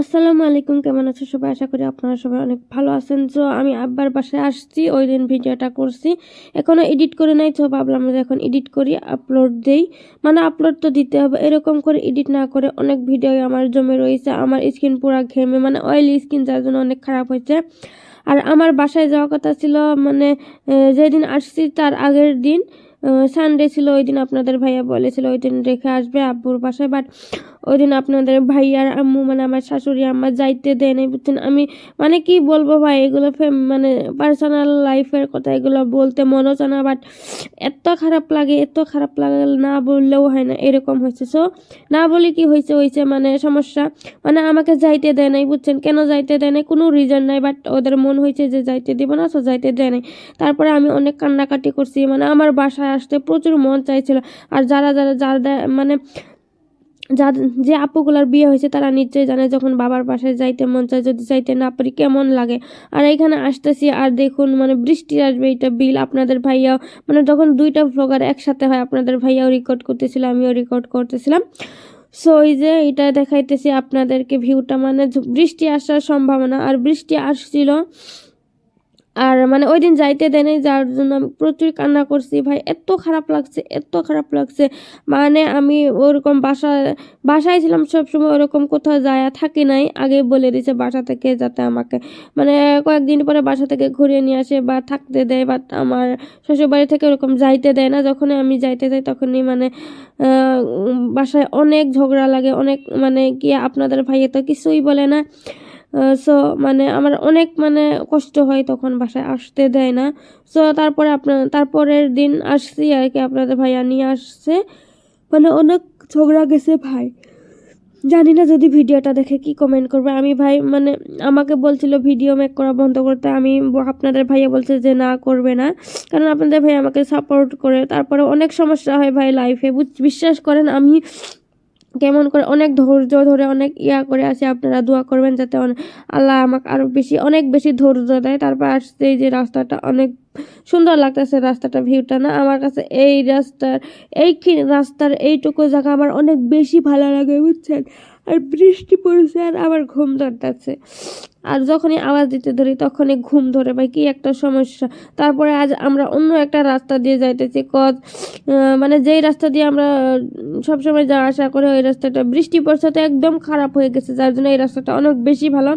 আসসালামু আলাইকুম, কেমন আছো সবাই? আশা করি আপনারা সবাই অনেক ভালো আছেন। তো আমি আব্বার বাসায় আসছি, ওই দিন ভিডিওটা করছি। এখনও এডিট করে নাই, তো ভাবলাম যে এখন এডিট করি আপলোড দেই। মানে আপলোড তো দিতে হবে, এরকম করে এডিট না করে অনেক ভিডিও আমার জমে রয়েছে। আমার স্কিন পুরো ঘেমে মানে অয়েলি স্কিন যার জন্য অনেক খারাপ হয়েছে। আর আমার বাসায় যাওয়ার কথা ছিল মানে যেদিন আসছি তার আগের দিন সানডে ছিল, ওই দিন আপনাদের ভাইয়া বলেছিল, ওই দিন রেখে আসবে আব্বুর বাসায়। বাট ওই দিন আপনাদের ভাইয়ার আম্মু মানে আমার শাশুড়ি আম্মা যাইতে দেয় নাই বুঝছেন। আমি মানে কি বলব ভাই, এগুলো মানে পার্সোনাল লাইফের কথা এগুলো বলতে মনও চায় না বাট এত খারাপ লাগে, এত খারাপ লাগে না বললেও হয় না, এরকম হয়েছে। সো না বলে কি হয়েছে হয়েছে মানে সমস্যা। মানে আমাকে যাইতে দেয় নাই বুঝছেন, কেন যাইতে দেয় নাই কোনো রিজন নাই বাট ওদের মন হয়েছে যে যাইতে দিব না সো যাইতে দেয় নাই। তারপরে আমি অনেক কান্নাকাটি করছি মানে আমার বাসায় আসতে প্রচুর মন চাইছিল। আর যারা যারা যারা মানে যার যে আপুগুলার বিয়ে হয়েছে, তারা নিশ্চয়ই জানে যখন বাবার পাশে যাইতে মন চায়, যদি যাইতে না পারি কেমন লাগে? আর এখানে আসতেছি, আর দেখুন মানে বৃষ্টি আসবে এটা বিল আপনাদের ভাইয়াও মানে যখন দুইটা ভ্লগার একসাথে হয়, আপনাদের ভাইয়াও রেকর্ড করতেছিল, আমিও রেকর্ড করতেছিলাম। সো এই যে এটা দেখাইতেছি আপনাদেরকে ভিউটা মানে বৃষ্টি আসার সম্ভাবনা, আর বৃষ্টি আসছিল আর মানে ওই দিন যাইতে দেয় নাই, যার জন্য আমি প্রচুর কান্না করছি। ভাই, এত খারাপ লাগছে, এত খারাপ লাগছে। মানে আমি ওরকম বাসা, বাসায় ছিলাম সবসময় ওরকম কোথাও যায় থাকি নাই। আগে বলে দিছে বাসা থেকে যাতে আমাকে মানে কয়েকদিন পরে বাসা থেকে ঘুরিয়ে নিয়ে আসে বা থাকতে দেয় বাট আমার শ্বশুরবাড়ি থেকে ওরকম যাইতে দেয় না। যখনই আমি যাইতে যাই তখনই মানে বাসায় অনেক ঝগড়া লাগে, অনেক মানে কি আপনাদের ভাইয়ে তো কিছুই বলে না। সো মানে আমার অনেক মানে কষ্ট হয় তখন বাসায় আসতে দেয় না। সো তারপরে আপনার তারপরের দিন আসছি আর কি আপনাদের ভাইয়া নিয়ে আসছে। মানে অনেক ঝগড়া গেছে ভাই। জানি না যদি ভিডিওটা দেখে কি কমেন্ট করবে। আমি ভাই মানে আমাকে বলছিল ভিডিও মেক করা বন্ধ করতে। আমি আপনাদের ভাইয়া বলছে যে না, করবে না। কারণ আপনাদের ভাই আমাকে সাপোর্ট করে। তারপরে অনেক সমস্যা হয় ভাই লাইফে বিশ্বাস করেন আমি কেমন করে অনেক ধৈর্য ধরে, অনেক ইয়া করে আছে আপনারা দোয়া করবেন যাতে আল্লাহ আমাকে আরও বেশি, অনেক বেশি ধৈর্য দেয়। তারপর আসছে এই যে রাস্তাটা অনেক সুন্দর লাগতেছে রাস্তাটা ভিউটা না? আমার কাছে এই রাস্তার এই রাস্তার এইটুকু জায়গা আমার অনেক বেশি ভালো লাগে, বুঝছেন? আর বৃষ্টি পড়ছে আর আমার ঘুম ধরতেছে। আর যখনই আওয়াজ দিতে ধরি, তখনই ঘুম ধরে। ভাই, কি একটা সমস্যা। তারপরে আজ আমরা অন্য একটা রাস্তা দিয়ে যাইতেছি, কজ মানে যেই রাস্তা দিয়ে আমরা সবসময় যাওয়া আসা করে, ওই রাস্তাটা বৃষ্টি পড়ছে তো একদম খারাপ হয়ে গেছে, যার জন্য এই রাস্তাটা অনেক বেশি ভালো।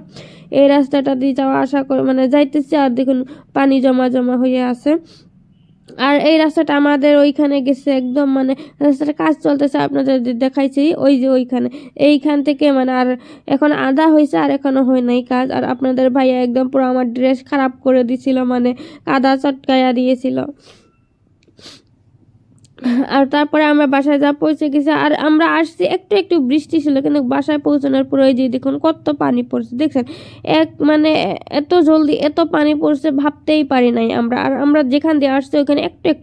এই রাস্তাটা দিয়ে যাওয়া আসা করে মানে যাইতেছি আর দেখুন পানি জমা জমা হয়ে আছে। আর এই রাস্তাটা আমাদের ওইখানে গেছে একদম মানে রাস্তাটা কাজ চলতেছে আপনাদের দেখাইছি। ওই যে ওইখানে। এইখান থেকে মানে আর এখন আদা হয়েছে আর এখনও হয় নাই কাজ। আর আপনাদের ভাইয়া একদম পুরো আমার ড্রেস খারাপ করে দিছিল মানে কাদা চটকাইয়া দিয়েছিল। আর তারপরে আমরা বাসায় যা পৌঁছে গেছি, আর আমরা আসছি, একটু একটু বৃষ্টি ছিল, কিন্তু বাসায় পৌঁছানোর পরে যে দেখুন কত পানি পড়ছে, দেখছেন? এক মানে এত জলদি এত পানি পড়ছে, ভাবতেই পারি নাই আমরা। আর আমরা যেখান দিয়ে আসছি, ওখানে একটু একটু